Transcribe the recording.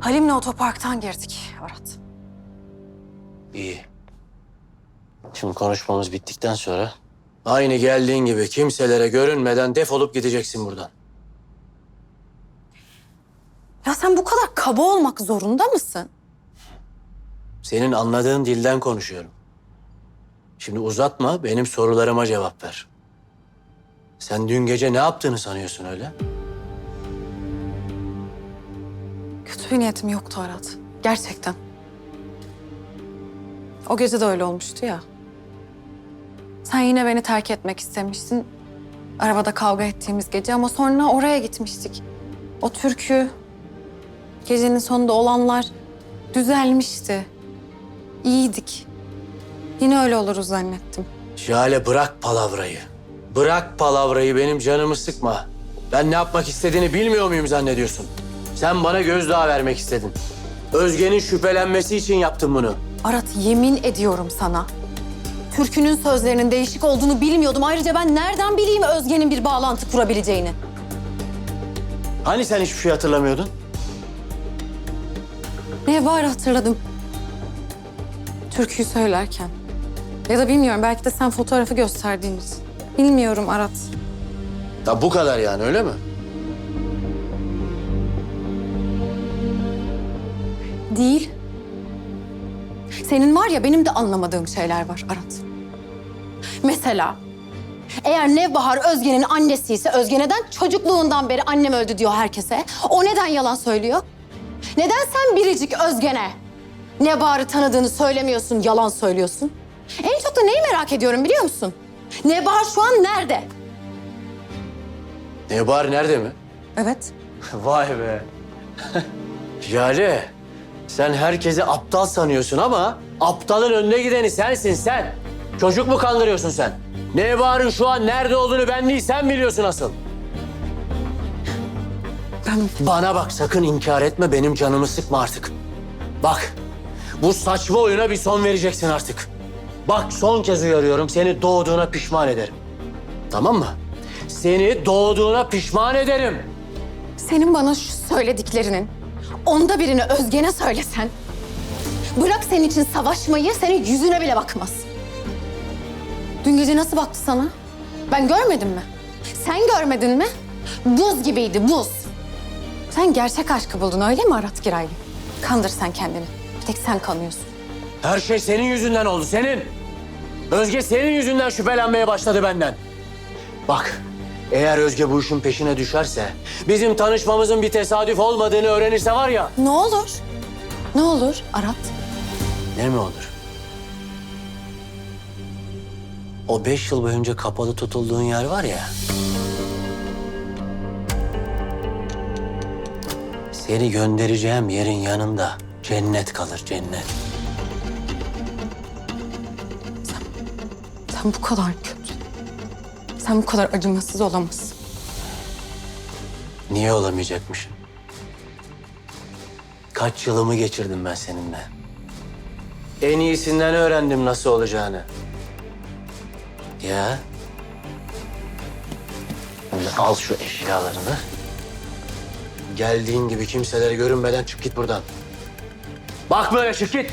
Halim'le otoparktan girdik Arat. İyi. Şimdi konuşmamız bittikten sonra aynı geldiğin gibi kimselere görünmeden defolup gideceksin buradan. Ya sen bu kadar kaba olmak zorunda mısın? Senin anladığın dilden konuşuyorum. Şimdi uzatma, benim sorularıma cevap ver. Sen dün gece ne yaptığını sanıyorsun öyle? Kötü bir niyetim yoktu Arat. Gerçekten. O gece de öyle olmuştu ya. Sen yine beni terk etmek istemiştin. Arabada kavga ettiğimiz gece ama sonra oraya gitmiştik. O türkü, gecenin sonunda olanlar düzelmişti. İyiydik. Yine öyle oluruz zannettim. Şale bırak palavrayı. Bırak palavrayı benim canımı sıkma. Ben ne yapmak istediğini bilmiyor muyum zannediyorsun? Sen bana gözdağı vermek istedin. Özge'nin şüphelenmesi için yaptın bunu. Arat yemin ediyorum sana. Türkünün sözlerinin değişik olduğunu bilmiyordum. Ayrıca ben nereden bileyim Özge'nin bir bağlantı kurabileceğini? Hani sen hiçbir şey hatırlamıyordun? Ne var hatırladım. Türküyü söylerken. Ya da bilmiyorum belki de sen fotoğrafı gösterdiğin için. Bilmiyorum Arat. Ya bu kadar yani öyle mi? Değil. Senin var ya benim de anlamadığım şeyler var Arat. Mesela eğer Nevbahar Özge'nin annesi ise Özge neden çocukluğundan beri annem öldü diyor herkese? O neden yalan söylüyor? Neden sen biricik Özgen'e Nevbahar'ı tanıdığını söylemiyorsun, yalan söylüyorsun? En çok da neyi merak ediyorum biliyor musun? Nevbahar şu an nerede? Nebar nerede mi? Evet. Vay be. Jale, sen herkesi aptal sanıyorsun ama aptalın önüne gideni sensin sen. Çocuk mu kandırıyorsun sen? Nebar'ın şu an nerede olduğunu ben değil sen biliyorsun asıl. Ben Bana bak sakın inkar etme benim canımı sıkma artık. Bak bu saçma oyuna bir son vereceksin artık. Bak son kez uyarıyorum seni doğduğuna pişman ederim. Tamam mı? Seni doğduğuna pişman ederim. Senin bana şu söylediklerinin onda birini Özgen'e söylesen... ...bırak senin için savaşmayı, senin yüzüne bile bakmaz. Dün gece nasıl baktı sana? Ben görmedim mi? Sen görmedin mi? Buz gibiydi, buz. Sen gerçek aşkı buldun öyle mi Arat Giraylı? Kandır sen kendini. Bir tek sen kanıyorsun. Her şey senin yüzünden oldu, senin. Özge senin yüzünden şüphelenmeye başladı benden. Bak, eğer Özge bu işin peşine düşerse, bizim tanışmamızın bir tesadüf olmadığını öğrenirse var ya... Ne olur? Ne olur Arat? Ne mi olur? O beş yıl boyunca kapalı tutulduğun yer var ya... Seni göndereceğim yerin yanında cennet kalır, cennet. Sen bu kadar kötü. Sen bu kadar acımasız olamazsın. Niye olamayacakmışım? Kaç yılımı geçirdim ben seninle. En iyisinden öğrendim nasıl olacağını. Ya. Şimdi al şu eşyalarını. Geldiğin gibi kimselere görünmeden çık git buradan. Bak böyle çık git.